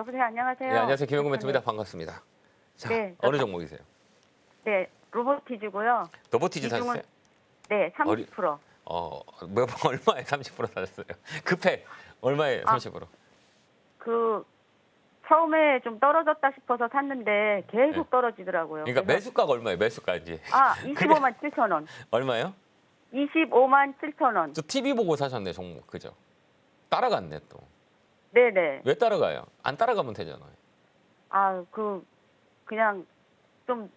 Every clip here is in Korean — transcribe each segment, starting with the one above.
여보세요. 안녕하세요. 네, 안녕하세요. 김영구 멘트입니다. 반갑습니다. 자, 네, 어느 종목이세요? 네, 로보티즈고요. 로보티즈 사셨어요? 네, 어리- 30%. 어, 몇 얼마에 30% 사셨어요? 급해. 얼마에 아. 30%? 그 처음에 좀 떨어졌다 싶어서 샀는데 계속 네. 떨어지더라고요. 그러니까 그래서- 매수가가 얼마예요? 매수가인지. 아, 25만 7천 원. 얼마예요? 25만 7천 원. 저 TV 보고 사셨네, 종목. 그죠? 따라갔네, 또. 네, 네. 왜 따라가요? 안 따라가면 되잖아요. 아, 그 그냥 좀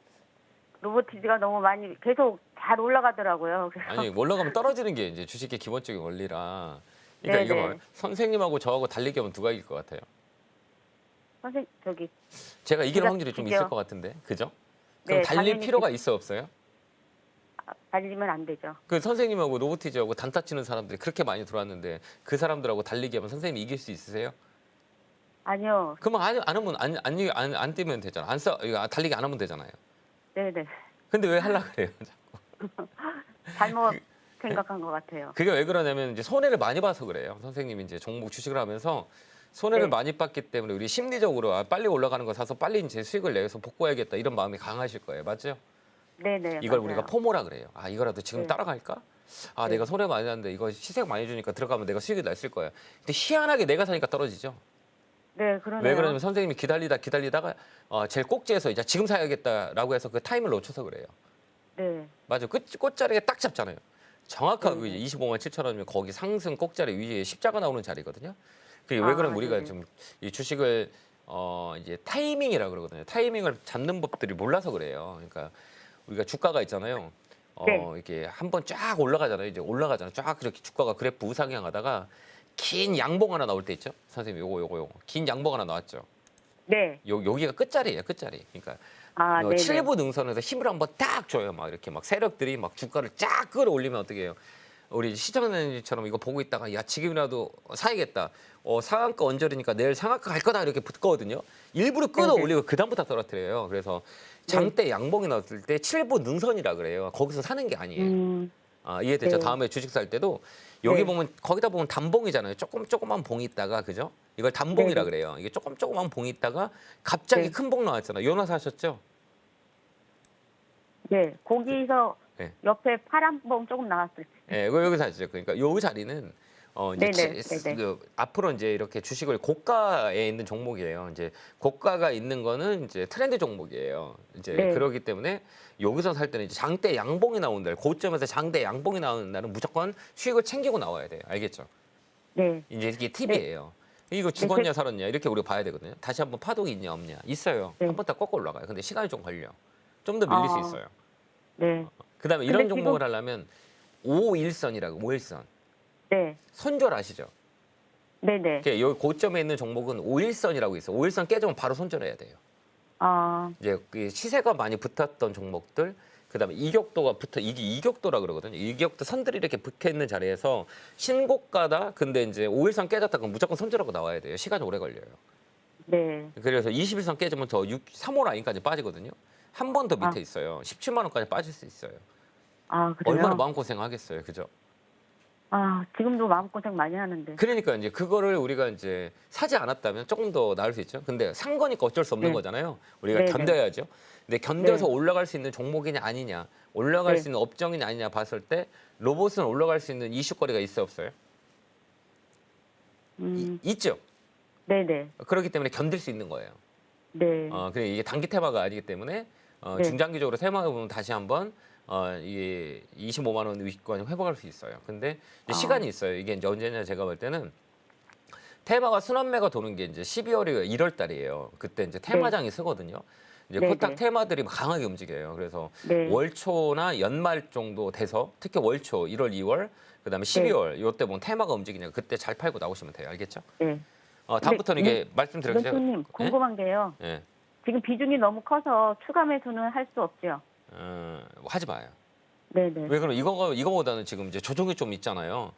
로보티즈가 너무 많이 계속 잘 올라가더라고요. 그래서 아니, 올라가면 떨어지는 게 이제 주식의 기본적인 원리라. 그러니까 네, 이거 네. 봐요. 선생님하고 저하고 달리기 하면 누가 이길 것 같아요? 선생 저기 제가 이길 제가 확률이 좀. 있을 것 같은데. 그죠? 그럼 네, 달릴 당연히 필요가 있어 없어요? 아, 달리면 안 되죠. 그 선생님하고 로보티즈하고 단타 치는 사람들이 그렇게 많이 들어왔는데 그 사람들하고 달리기 하면 선생님이 이길 수 있으세요? 아니요. 그러면 안, 안 하면 안, 안, 안, 안 뛰면 되잖아. 안 싸, 이거 달리기 안 하면 되잖아요. 네, 네. 근데 왜 하려 그래요? 잘못 그 생각한 것 같아요. 그게 왜 그러냐면 이제 손해를 많이 봐서 그래요. 선생님이 이제 종목 주식을 하면서 손해를 네. 많이 봤기 때문에 우리 심리적으로 아, 빨리 올라가는 거 사서 빨리 이제 수익을 내서 복구해야겠다 이런 마음이 강하실 거예요. 맞죠? 네, 네. 이걸 맞아요. 우리가 포모라 그래요. 아 이거라도 지금 네. 따라갈까? 아 네. 내가 손해 많이 났는데 이거 시세 많이 주니까 들어가면 내가 수익이 났을 거야. 근데 희한하게 내가 사니까 떨어지죠. 네, 그러네요. 왜 그러냐면 선생님이 기다리다 기다리다가 어, 제일 꼭지에서 이제 지금 사야겠다라고 해서 그 타임을 놓쳐서 그래요. 네, 맞아. 끝 꽃자리에 딱 잡잖아요. 정확하게 네. 이제 25만 7천 원이면 거기 상승 꼭자리 위에 십자가 나오는 자리거든요. 그게 왜 아, 그러면 우리가 네네. 좀이 주식을 어 이제 타이밍이라 그러거든요. 타이밍을 잡는 법들이 몰라서 그래요. 그러니까 우리가 주가가 있잖아요. 어 네. 이렇게 한번 쫙 올라가잖아요. 이제 올라가잖아요. 쫙 그렇게 주가가 그래프 우상향하다가 긴 양봉 하나 나올 때 있죠. 선생님 요거 요거 요거 긴 양봉 하나 나왔죠. 네. 요 여기가 끝자리예요. 끝자리. 그러니까 아, 어, 네, 네. 칠부 능선에서 힘을 한번 딱 줘요. 막 이렇게 막 세력들이 막 주가를 쫙 끌어올리면 어떻게 해요? 우리 시청자님처럼 이거 보고 있다가 야 지금이라도 사야겠다. 어 상한가 언저리니까 내일 상한가 갈 거다 이렇게 붙거든요. 일부러 끌어 올리고 그 다음부터 떨어뜨려요. 그래서 장대 양봉이 나왔을 때 칠부 능선이라 그래요. 거기서 사는 게 아니에요. 음, 아, 이해됐죠? 네. 다음에 주식 살 때도 여기 네. 보면 거기다 보면 단봉이잖아요. 조금 조그만 봉이 있다가 그죠? 이걸 단봉이라 네. 그래요. 이게 조금 조그만 봉이 있다가 갑자기 네. 큰봉 나왔잖아요. 요나 사셨죠? 네. 거기서 네. 옆에 파란 봉 조금 나왔을 때. 예, 이거 여기 사시죠. 그러니까 요 자리는 어 이제 네네, 치- 네네. 그 앞으로 이제 이렇게 주식을 고가에 있는 종목이에요. 이제 고가가 있는 거는 이제 트렌드 종목이에요. 이제 네. 그러기 때문에 여기서 살 때는 이제 장대 양봉이 나오는 날, 고점에서 장대 양봉이 나오는 날은 무조건 수익을 챙기고 나와야 돼요. 알겠죠? 네. 이제 이게 팁이에요. 이거 죽었냐 그- 살았냐 이렇게 우리가 봐야 되거든요. 다시 한번 파동이 있냐 없냐 있어요. 네. 한번더 꺾어 올라가요. 근데 시간이 좀 걸려. 좀 더 밀릴 수 아. 있어요. 네. 그다음에 이런 근데 지금- 종목을 하려면 5일선이라고 5일선 네. 손절 아시죠? 네, 네. 이렇게 여기 고점에 있는 종목은 5일선이라고 있어. 요 5일선 깨지면 바로 손절해야 돼요. 아, 이제 그 시세가 많이 붙었던 종목들 그다음에 이격도가 붙어 이게 이격도라 그러거든요. 이격도 선들이 이렇게 붙어 있는 자리에서 신고가다. 근데 이제 5일선 깨졌다 그럼 무조건 손절하고 나와야 돼요. 시간이 오래 걸려요. 네. 그래서 21선 깨지면 더 6, 3호 라인까지 빠지거든요. 한 번 더 밑에 아. 있어요. 17만 원까지 빠질 수 있어요. 아, 그래요? 얼마나 마음고생 하겠어요. 그죠? 아, 지금도 마음고생 많이 하는데. 그러니까 이제 그거를 우리가 이제 사지 않았다면 조금 더 나을 수 있죠. 근데 산 거니까 어쩔 수 없는 네. 거잖아요. 우리가 네, 네. 견뎌야죠. 근데 견뎌서 네. 올라갈 수 있는 종목이냐 아니냐, 올라갈 네. 수 있는 업종이냐 아니냐 봤을 때 로봇은 올라갈 수 있는 이슈거리가 있어 없어요? 음, 이- 있죠. 네, 네. 그렇기 때문에 견딜 수 있는 거예요. 네. 어, 그래 이게 단기 테마가 아니기 때문에 어, 네. 중장기적으로 테마가 보면 다시 한번 어, 이게 25만 원 위권이 회복할 수 있어요. 근데 이제 아. 시간이 있어요. 이게 이제 언제냐 제가 볼 때는 테마가 순환매가 도는 게 이제 12월이 1월 달이에요. 그때 이제 테마장이 쓰거든요. 이제 네, 코딱 네. 테마들이 강하게 움직여요. 그래서 네. 월초나 연말 정도 돼서 특히 월초 1월, 2월 그다음에 12월 요때 보면 테마가 움직이니까 그때 잘 팔고 나오시면 돼요. 알겠죠? 네. 어, 다음부터는 이게 말씀드렸죠. 멘토님, 궁금한 게요. 예. 지금 비중이 너무 커서 추가 매수는 할 수 없죠? 어, 하지 마요. 네, 네. 왜 그럼 이거가 이거보다는 지금 이제 조정이 좀 있잖아요.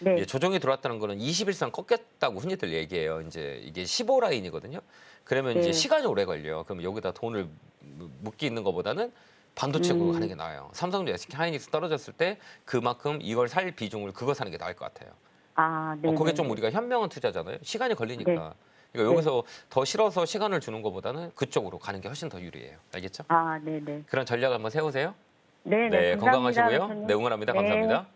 네. 이제 조정이 들어왔다는 거는 21선 꺾였다고 흔히들 얘기해요. 이제 이게 15 라인이거든요. 그러면 이제 네. 시간이 오래 걸려. 그럼 여기다 돈을 무- 묶기 있는 것보다는 반도체로 음. 하는 게 나아요. 삼성도 SK 하이닉스 떨어졌을 때 그만큼 이걸 살 비중을 그거 사는 게 나을 것 같아요. 아, 네. 어, 그게 네. 좀 우리가 현명한 투자잖아요. 시간이 걸리니까. 그러니까 여기서 더 실어서 시간을 주는 것보다는 그쪽으로 가는 게 훨씬 더 유리해요. 알겠죠? 아, 네네. 그런 전략 한번 세우세요. 네네. 네, 감사합니다, 건강하시고요. 교수님. 네, 응원합니다. 네. 감사합니다.